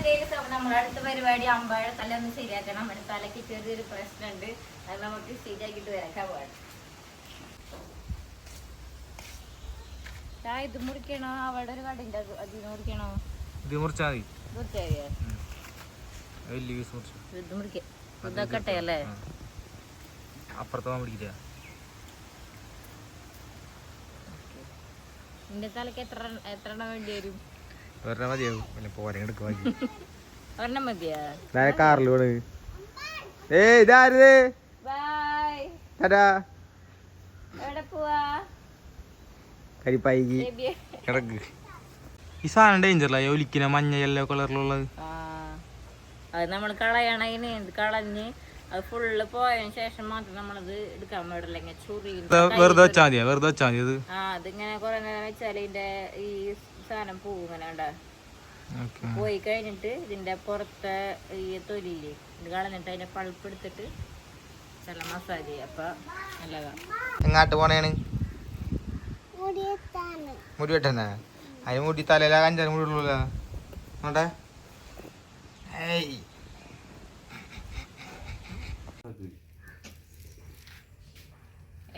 അപ്പൊ നമ്മുടെ അടുത്ത പരിപാടി അമ്പാഴ തല ഒന്ന് ശരിയാക്കണം. നമ്മുടെ തലക്ക് ചെറിയൊരു പ്രശ്നമുണ്ട്. അത് നമുക്ക് ശരിയാക്കിട്ട് വരാൻ പോവാണ്. ഇത് മുറിക്കണോ? അവിടെ ഒരു കടയുണ്ട്. അത് അതിന് മുറിക്കണോ? ഇത് മുറിച്ചാൽ മതി. ഇത് മുറിക്ക. ഇതൊക്കെ അല്ലേ? അപ്പുറത്ത് പിടിക്കില്ല നിന്റെ തലക്ക് എത്ര എത്ര എണ്ണം വേണ്ടി വരും? ഒരെണ്ണം മതിയാവും പിന്നെ പോരെ എടുക്കുക ഒരെണ്ണം മതിയാ? കാറിൽ പോണ് ഏ ഇതാരത് കരിപ്പായിക്ക് കിടക്ക് ഈ സാധനം ഡേഞ്ചറല്ല ഒലിക്കുന്ന മഞ്ഞ യെല്ലോ കളറിലുള്ളത് അത് നമ്മൾ കളയണതിന് എന്ത് കളഞ്ഞ് അത് ഫുള്ള് പോയതിന് ശേഷം മാത്രം നമ്മളത് എടുക്കാൻ പാടില്ല. ഇങ്ങനെ ചുറി വെറുതെ വെച്ചാൽ മതിയാ? വെറുതെ വെച്ചാൽ മതി ആ അതിങ്ങനെ കുറെ നേരം വെച്ചാൽ ഇതിന്റെ ഈ സാധനം പോവും ഇങ്ങനെ കണ്ടാ പോയി കഴിഞ്ഞിട്ട് ഇതിന്റെ പുറത്തെ ഈ തൊലില്ലേ ഇത് കളഞ്ഞിട്ട് അതിന്റെ പൾപ്പ് എടുത്തിട്ട് ചില മസാജ് ചെയ്യും. അപ്പൊ നല്ലതാണ് എങ്ങാട്ട് പോണേണ്? മുടി വെട്ടന്നെ അതിന് മുടി തലയില അഞ്ചാറ് മുടി ഉള്ളൂല നോട്ടെ ഏയ്.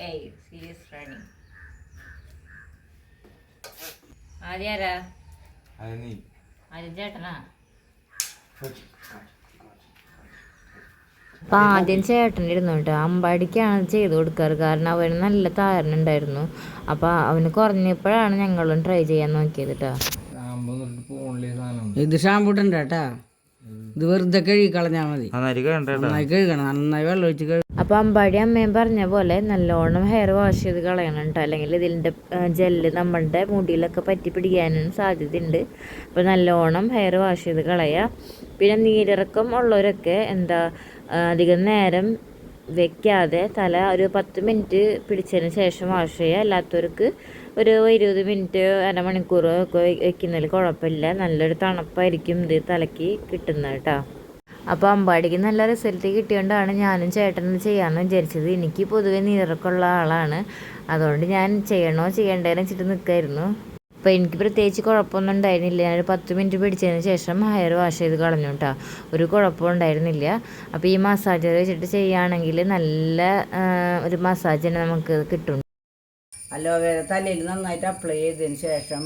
ഏയ് സീരിയസ് റണ്ണിങ് ആദ്യം ചേട്ടനാ അപ്പൊ ആദ്യം ചേട്ടൻ ഇരുന്നു കേട്ടോ. അമ്പാടിക്കാണ് ചെയ്ത് കൊടുക്കാറ്. കാരണം അവന് നല്ല താരനുണ്ടായിരുന്നു അപ്പൊ അവന് കുറഞ്ഞപ്പോഴാണ് ഞങ്ങളും ട്രൈ ചെയ്യാൻ നോക്കിയത് കേട്ടോ. ഇത് ഷാമ്പു കേട്ടോ കേട്ടാ. ഇത് വെറുതെ കഴുകി കളഞ്ഞാൽ മതി നന്നായി കഴുകണം നന്നായി വെള്ളം ഒഴിച്ച് കഴുകി അപ്പൊ അമ്പാടി അമ്മയും പറഞ്ഞ പോലെ നല്ലോണം ഹെയർ വാഷ് ചെയ്ത് കളയണം കേട്ടോ അല്ലെങ്കിൽ ഇതിന്റെ ജെല്ല് നമ്മളുടെ മുടിയിലൊക്കെ പറ്റി പിടിക്കാനും സാധ്യതയുണ്ട്. അപ്പൊ നല്ലോണം ഹെയർ വാഷ് ചെയ്ത് കളയുക പിന്നെ നീരിറക്കം ഉള്ളവരൊക്കെ എന്താ അധികം നേരം വെക്കാതെ തല ഒരു പത്ത് മിനിറ്റ് പിടിച്ചതിന് ശേഷം വാഷ് ചെയ്യുക. അല്ലാത്തവർക്ക് ഒരു ഇരുപത് മിനിറ്റ് അരമണിക്കൂർ ഒക്കെ വയ്ക്കുന്നതിൽ കുഴപ്പമില്ല. നല്ലൊരു തണുപ്പായിരിക്കും ഇത് തലയ്ക്ക് കിട്ടുന്നത് കേട്ടോ. അപ്പോൾ അമ്പാടിക്ക് നല്ല റിസൾട്ട് കിട്ടിയതുകൊണ്ടാണ് ഞാനും ചേട്ടനും ചെയ്യാമെന്ന് വിചാരിച്ചത്. എനിക്ക് പൊതുവെ നീറക്കുള്ള ആളാണ്. അതുകൊണ്ട് ഞാൻ ചെയ്യണോ ചെയ്യണ്ടേന്ന് വെച്ചിട്ട് നിൽക്കായിരുന്നു അപ്പോൾ എനിക്ക് പ്രത്യേകിച്ച് കുഴപ്പമൊന്നും ഉണ്ടായിരുന്നില്ല. ഞാനൊരു പത്ത് മിനിറ്റ് പിടിച്ചതിന് ശേഷം ഹെയർ വാഷ് ചെയ്ത് കളഞ്ഞു കേട്ടോ. ഒരു കുഴപ്പവും ഉണ്ടായിരുന്നില്ല. അപ്പോൾ ഈ മസാജർ വെച്ചിട്ട് ചെയ്യുകയാണെങ്കിൽ നല്ല ഒരു മസാജ് തന്നെ നമുക്ക് കിട്ടും അലോവേര തലയിൽ നന്നായിട്ട് അപ്ലൈ ചെയ്തതിന് ശേഷം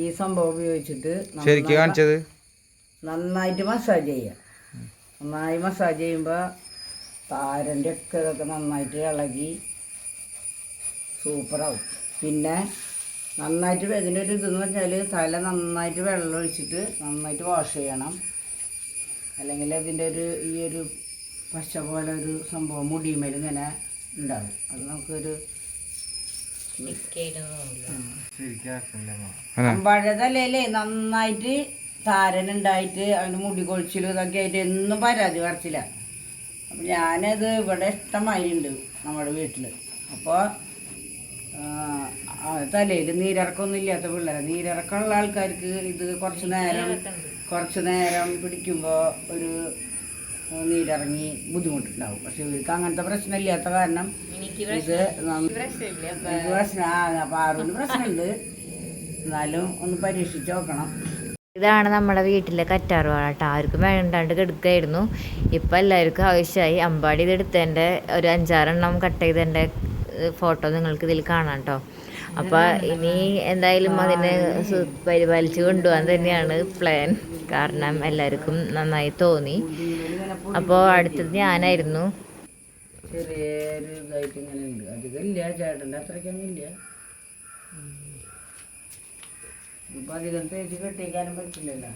ഈ സംഭവം ഉപയോഗിച്ചിട്ട് ശരിക്കും കാണിച്ചത്? നന്നായിട്ട് മസാജ് ചെയ്യുക നന്നായി മസാജ് ചെയ്യുമ്പോൾ താരന്റെ ഒക്കെ ഇതൊക്കെ നന്നായിട്ട് ഇളകി സൂപ്പറാവും പിന്നെ നന്നായിട്ട് ഇതിന്റെ ഒരു ഇതെന്ന് പറഞ്ഞാൽ തല നന്നായിട്ട് വെള്ളം ഒഴിച്ചിട്ട് നന്നായിട്ട് വാഷ് ചെയ്യണം. അല്ലെങ്കിൽ അതിന്റെ ഒരു ഈ ഒരു പശ പോലെ ഒരു സംഭവം മുടിമേൽ ഇങ്ങനെ ഉണ്ടാവും. അത് നമുക്കൊരു അമ്പാഴ തലയിലേ നന്നായിട്ട് താരൻ ഉണ്ടായിട്ട് അവന് മുടി കൊഴിച്ചിലും ഇതൊക്കെ ആയിട്ട് എന്നും പരാതി പറച്ചില്ല അപ്പം ഞാനത് ഇവിടെ ഇഷ്ടമായിട്ടുണ്ട് നമ്മുടെ വീട്ടിൽ അപ്പോൾ തലയിൽ നീരിറക്കമൊന്നും ഇല്ലാത്ത പിള്ളേരെ. നീരിറക്കമുള്ള ആൾക്കാർക്ക് ഇത് കുറച്ച് നേരം കുറച്ച് നേരം പിടിക്കുമ്പോൾ ഒരു നീരിറങ്ങി ബുദ്ധിമുട്ടുണ്ടാവും. പക്ഷെ ഇവർക്ക് അങ്ങനത്തെ പ്രശ്നമില്ലാത്ത കാരണം ഇത് പ്രശ്നം ആ പാറുവിന് പ്രശ്നമുണ്ട്. എന്നാലും ഒന്ന് പരീക്ഷിച്ച് നോക്കണം. ഇതാണ് നമ്മുടെ വീട്ടിലെ കറ്റാർവാഴ കേട്ടോ ആർക്കും വേണ്ടാണ്ട് കെടുക്കായിരുന്നു. ഇപ്പം എല്ലാവർക്കും ആവശ്യമായി. അമ്പാടി ഇത് എടുത്തതിന്റെ ഒരു അഞ്ചാറെണ്ണം കട്ട് ചെയ്തതിന്റെ ഫോട്ടോ നിങ്ങൾക്ക് ഇതിൽ കാണാം കേട്ടോ അപ്പോൾ ഇനി എന്തായാലും അതിനെ പരിപാലിച്ച് കൊണ്ടുപോകാൻ തന്നെയാണ് പ്ലാൻ കാരണം എല്ലാവർക്കും നന്നായി തോന്നി. അപ്പോൾ അടുത്തത് ഞാനായിരുന്നു ചെറിയൊരു ഇതായിട്ട് ഇങ്ങനെ ഉണ്ട് അധികം ഇല്ല ചേട്ടന്റെ അത്രയ്ക്കൊന്നും ഇല്ല. ഇപ്പൊ അധികം തേച്ച് കെട്ടിക്കാനും പറ്റില്ലല്ലോ.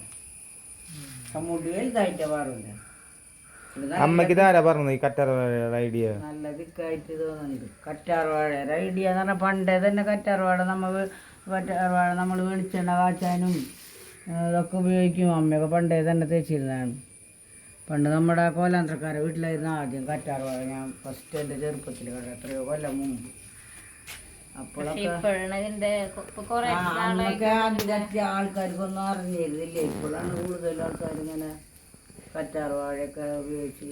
മുടി വലുതായിട്ടാ പാടില്ല ഇത് നല്ല- അമ്മയ്ക്ക് ഇതാരാ പറഞ്ഞത്? ഈ കറ്ററ ഐഡിയ. നല്ല ദിക്കായിട്ട് തോന്നുന്നുണ്ട്. കറ്റാർവാഴ ഐഡിയ എന്ന് പറഞ്ഞാൽ പണ്ടേ തന്നെ കറ്റാർവാഴ നമ്മൾ കറ്റാർവാഴ നമ്മൾ വെളിച്ചെണ്ണ കാച്ചാനും ഇതൊക്കെ ഉപയോഗിക്കും. അമ്മയൊക്കെ പണ്ടേ തന്നെ തേച്ചിരുന്നതാണ്. പണ്ട് നമ്മുടെ കോലാന്ത്രക്കാരെ വീട്ടിലായിരുന്നു ആദ്യം കറ്റാർവാഴ ഞാൻ ഫസ്റ്റ് എന്റെ ചെറുപ്പത്തിൽ കണ്ട എത്രയോ കൊല്ലം മുമ്പ്. അപ്പോഴൊക്കെ അന്നൊക്കെ അതിലൊക്കെ ആൾക്കാർക്കൊന്നും അറിഞ്ഞിരുന്നില്ല? ഇപ്പോഴാണ് കൂടുതൽ ആൾക്കാർ ഇങ്ങനെ കറ്റാർവാഴയൊക്കെ ഉപയോഗിച്ച്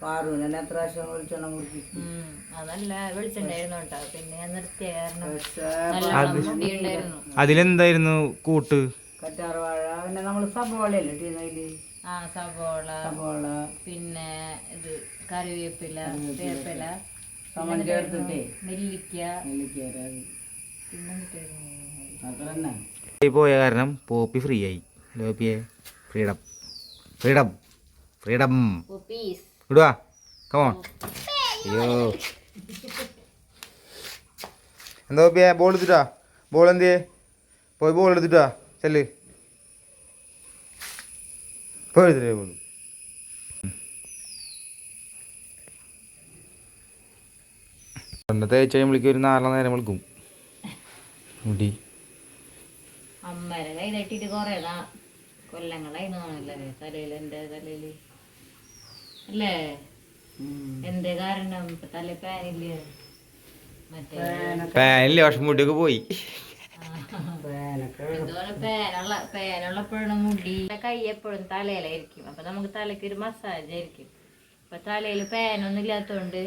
പാറുവിനെ എത്ര പ്രാവശ്യം വെളിച്ചെണ്ണ കുടിച്ചു അതല്ല വിളിച്ചിട്ടുണ്ടായിരുന്നു കേട്ടോ. പിന്നെ ഞാൻ അതിലെന്തായിരുന്നു കൂട്ട്? കറ്റാർ വാഴ പിന്നെ നമ്മൾ സബോളയല്ലേ ഇട്ടിരുന്നതിൽ ആ സവോള സബോള പിന്നെ ഇത് കറിവേപ്പില വേപ്പില സമൻ ചേർത്തിട്ടേ? നെല്ലിക്ക. നെല്ലിക്കേര പിന്നെ അത്ര തന്നെ പോയ കാരണം പോപ്പി ഫ്രീ ആയി. ലോപ്പിയെ ഫ്രീഡം ഫ്രീഡം ഫ്രീഡം ഇടുവാ. കമോൺ അയ്യോ. എന്താ പോപ്പിയെ? ബോൾ എടുത്തിട്ടാ? ബോൾ എന്തിയേ? പോയി ബോൾ എടുത്തിട്ടാ? ചെല്ല്. പോയി ബോൾ പണ്ടത്തെ തേച്ച് കഴിയുമ്പോഴേക്കും ഒരു നാലെണ്ണം നേരം വിളിക്കും. മുടി. അമ്മരെ കൈ തട്ടിയിട്ട് കൊറേ നാ കൊല്ലങ്ങളായി തോന്നല്ലേ തലയിൽ. എന്റെ തലയിൽ അല്ലേ എന്തേ കാരണം? തല പാനില്ലേ? മറ്റേ പാനില്ലേ പക്ഷെ മുടിയൊക്കെ പോയി. പേനുള്ള പേനുള്ളപ്പോഴും മുടി. കൈ എപ്പോഴും തലയിലായിരിക്കും. അപ്പൊ നമുക്ക് തലയ്ക്ക് ഒരു മസാജ് ആയിരിക്കും. ഇപ്പൊ തലയിൽ പേനൊന്നും ഇല്ലാത്തോണ്ട്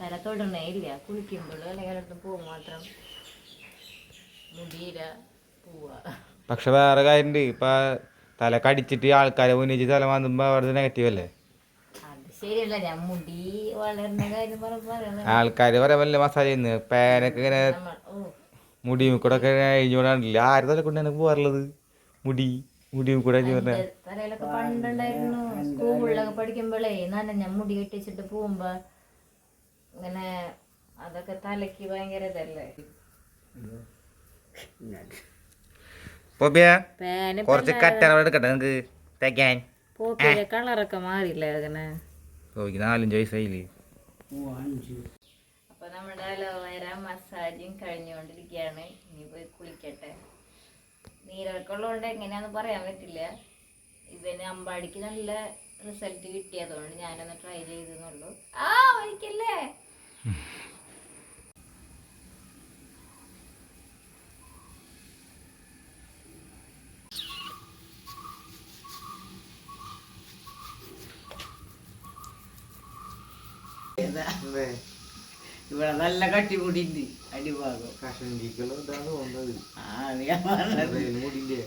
തല തൊടണേ ഇല്ല. കുളിക്കുമ്പോഴും അല്ലെങ്കിൽ അടുത്ത് പോകും മാത്രം മുടിയില പോവാ. പക്ഷെ വേറെ കാര്യം ഇപ്പൊ തല കടിച്ചിട്ട് ആൾക്കാരെ ഉന്നയിച്ച് തല മാന്തുമ്പോ അവരുടെ നെഗറ്റീവ് അല്ലേ? ആൾക്കാര് പറയാൻ വല്ല മസാജ് ചെയ്യുന്നു. പേനൊക്കെ ഇങ്ങനെ മുടി കൂടെ ഒക്കെ അഴിഞ്ഞുകൊണ്ടാണ്ടില്ല ആര് തല എനിക്ക് പോകാറുള്ളത്? മുടി മുടി കൂടെ അഴിഞ്ഞു പറഞ്ഞ തലയിലൊക്കെ പണ്ടുണ്ടായിരുന്നു. സ്കൂളിലൊക്കെ പഠിക്കുമ്പോഴേ നനഞ്ഞ മുടി കെട്ടിച്ചിട്ട് പോകുമ്പോ ഇങ്ങനെ അതൊക്കെ തലക്ക് ഭയങ്കര ഇതല്ലേ? കുറച്ച് കറ്റാറ എടുക്കട്ടെ തേക്കാൻ. പോപ്പിയുടെ കളറൊക്കെ മാറിയില്ലേ അങ്ങനെ നാലഞ്ച് വയസ്സായില്ലേ? ഓ അഞ്ച്. അപ്പൊ നമ്മുടെ അലോവേര മസാജിങ് കഴിഞ്ഞുകൊണ്ടിരിക്കുകയാണ്. ഇനി പോയി കുളിക്കട്ടെ. നീരൊക്കെയുള്ളതുകൊണ്ട് എങ്ങനെയാന്ന് പറയാൻ പറ്റില്ല. ഇവന് അമ്പാടിക്ക് നല്ല റിസൾട്ട് കിട്ടിയതുകൊണ്ട് ഞാനൊന്ന് ട്രൈ ചെയ്തെന്നുള്ളൂ. ആ ഒരിക്കല്ലേ ഇവിടെ നല്ല കട്ടിമുടി ഉണ്ട് അടിഭാഗം ആ അത് ഞാൻ പറഞ്ഞത്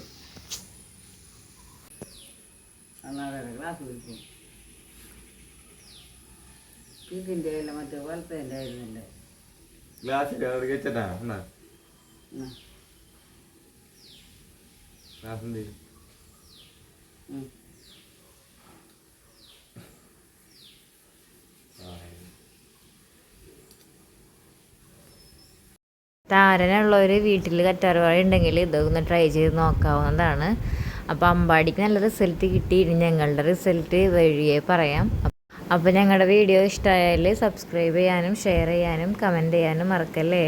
അന്നാളെ ക്ലാസ് വിളിക്കും ഇതിന്റെ അല്ല മറ്റേ വലത്തേന്റെ ആയിരുന്നില്ല താരനുള്ളവർ വീട്ടിൽ കറ്റാർവാഴ ഉണ്ടെങ്കിൽ ഇതൊന്ന് ട്രൈ ചെയ്ത് നോക്കാവുന്നതാണ്. അപ്പോൾ അമ്പാടിക്ക് നല്ല റിസൾട്ട് കിട്ടി. ഞങ്ങളുടെ റിസൾട്ട് വഴിയെ പറയാം. അപ്പോൾ ഞങ്ങളുടെ വീഡിയോ ഇഷ്ടമായാൽ സബ്സ്ക്രൈബ് ചെയ്യാനും ഷെയർ ചെയ്യാനും കമന്റ് ചെയ്യാനും മറക്കല്ലേ?